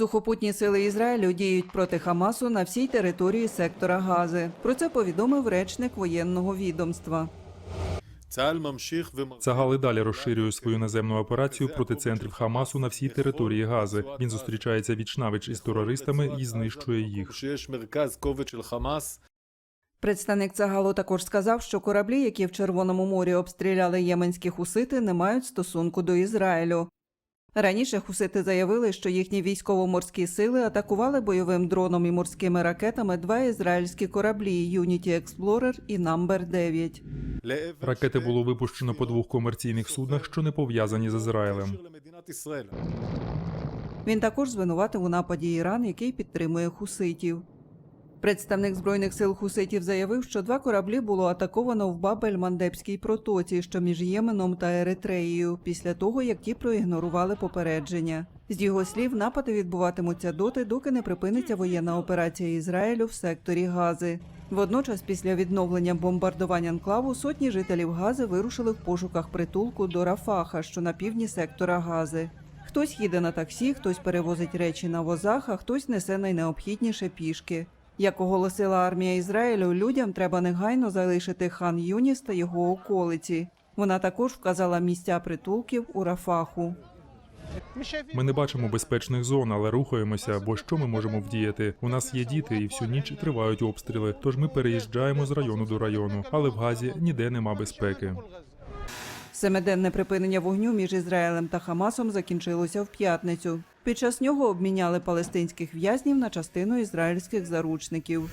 Сухопутні сили Ізраїлю діють проти Хамасу на всій території сектора Гази. Про це повідомив речник воєнного відомства. Цагал і далі розширює свою наземну операцію проти центрів Хамасу на всій території Гази. Він зустрічається вічнавич із терористами і знищує їх. Представник Цагалу також сказав, що кораблі, які в Червоному морі обстріляли єменські хусити, не мають стосунку до Ізраїлю. Раніше хусити заявили, що їхні військово-морські сили атакували бойовим дроном і морськими ракетами два ізраїльські кораблі Unity Explorer і Number 9. Ракети було випущено по двох комерційних суднах, що не пов'язані з Ізраїлем. Він також звинуватив у нападі Іран, який підтримує хуситів. Представник збройних сил хуситів заявив, що два кораблі було атаковано в Бабель-Мандебській протоці, що між Єменом та Еритреєю, після того як ті проігнорували попередження. З його слів, напади відбуватимуться доти, доки не припиниться воєнна операція Ізраїлю в секторі Гази. Водночас, після відновлення бомбардувань анклаву, сотні жителів Гази вирушили в пошуках притулку до Рафаха, що на півдні сектора Гази. Хтось їде на таксі, хтось перевозить речі на возах, а хтось несе найнеобхідніше пішки. Як оголосила армія Ізраїлю, людям треба негайно залишити хан Юніс та його околиці. Вона також вказала місця притулків у Рафаху. Ми не бачимо безпечних зон, але рухаємося. Бо що ми можемо вдіяти? У нас є діти, і всю ніч тривають обстріли. Тож ми переїжджаємо з району до району, але в Газі ніде нема безпеки. Семиденне припинення вогню між Ізраїлем та Хамасом закінчилося в п'ятницю. Під час нього обміняли палестинських в'язнів на частину ізраїльських заручників.